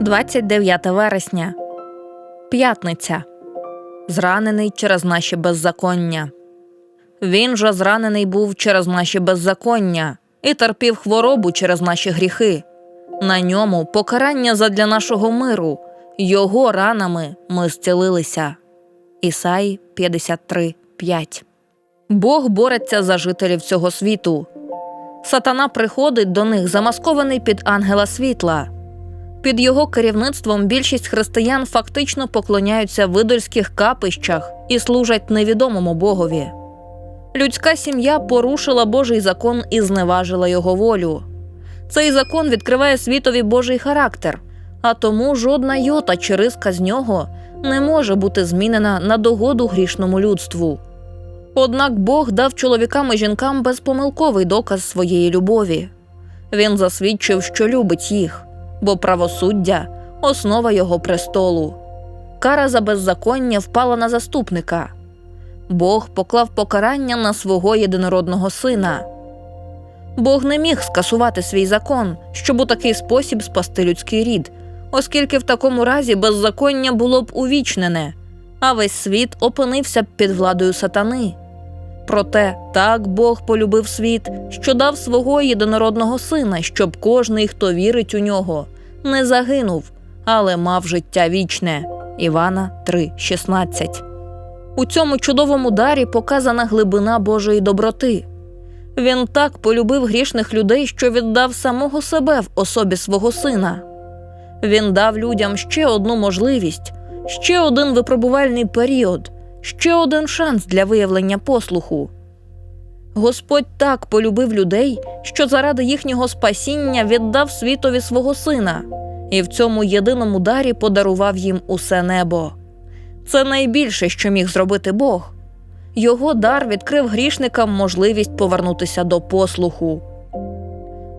29 вересня. П'ятниця. Зранений через наші беззаконня. Він же зранений був через наші беззаконня і терпів хворобу через наші гріхи. На ньому покарання задля нашого миру, його ранами ми зцілилися. Ісаї 53, 5. Бог бореться за жителів цього світу. Сатана приходить до них замаскований під ангела світла. Під його керівництвом більшість християн фактично поклоняються видольських капищах і служать невідомому Богові. Людська сім'я порушила Божий закон і зневажила його волю. Цей закон відкриває світові Божий характер, а тому жодна йота чи риска з нього не може бути змінена на догоду грішному людству. Однак Бог дав чоловікам і жінкам безпомилковий доказ своєї любові. Він засвідчив, що любить їх, бо правосуддя основа його престолу. Кара за беззаконня впала на заступника. Бог поклав покарання на свого єдинородного сина. Бог не міг скасувати свій закон, щоб у такий спосіб спасти людський рід, оскільки в такому разі беззаконня було б увічнене, а весь світ опинився б під владою сатани. Проте так Бог полюбив світ, що дав свого єдинородного сина, щоб кожний, хто вірить у нього, не загинув, але мав життя вічне. Івана 3,16 У цьому чудовому дарі показана глибина Божої доброти. Він так полюбив грішних людей, що віддав самого себе в особі свого сина. Він дав людям ще одну можливість, ще один випробувальний період, ще один шанс для виявлення послуху. Господь так полюбив людей, що заради їхнього спасіння віддав світові свого сина, і в цьому єдиному дарі подарував їм усе небо. Це найбільше, що міг зробити Бог. Його дар відкрив грішникам можливість повернутися до послуху.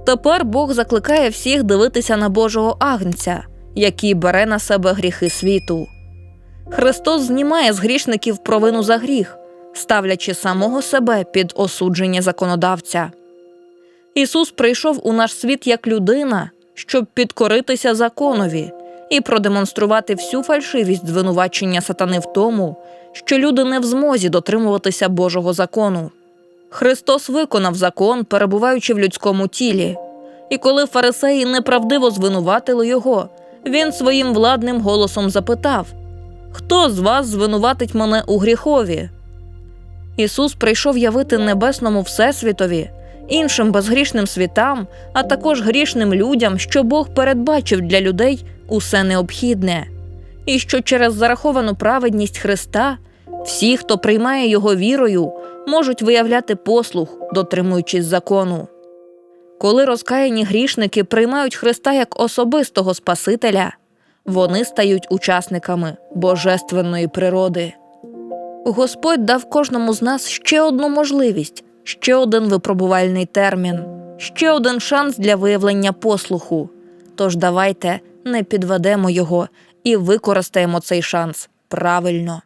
Тепер Бог закликає всіх дивитися на Божого агнця, який бере на себе гріхи світу. Христос знімає з грішників провину за гріх, ставлячи самого себе під осудження законодавця. Ісус прийшов у наш світ як людина, щоб підкоритися законові і продемонструвати всю фальшивість звинувачення сатани в тому, що люди не в змозі дотримуватися Божого закону. Христос виконав закон, перебуваючи в людському тілі, і коли фарисеї неправдиво звинуватили його, він своїм владним голосом запитав Хто з вас звинуватить мене у гріхові? Ісус прийшов явити небесному Всесвітові, іншим безгрішним світам, а також грішним людям, що Бог передбачив для людей усе необхідне, і що через зараховану праведність Христа всі, хто приймає Його вірою, можуть виявляти послух, дотримуючись закону. Коли розкаяні грішники приймають Христа як особистого Спасителя, вони стають учасниками божественної природи. Господь дав кожному з нас ще одну можливість, ще один випробувальний термін, ще один шанс для виявлення послуху. Тож давайте не підведемо його і використаємо цей шанс правильно.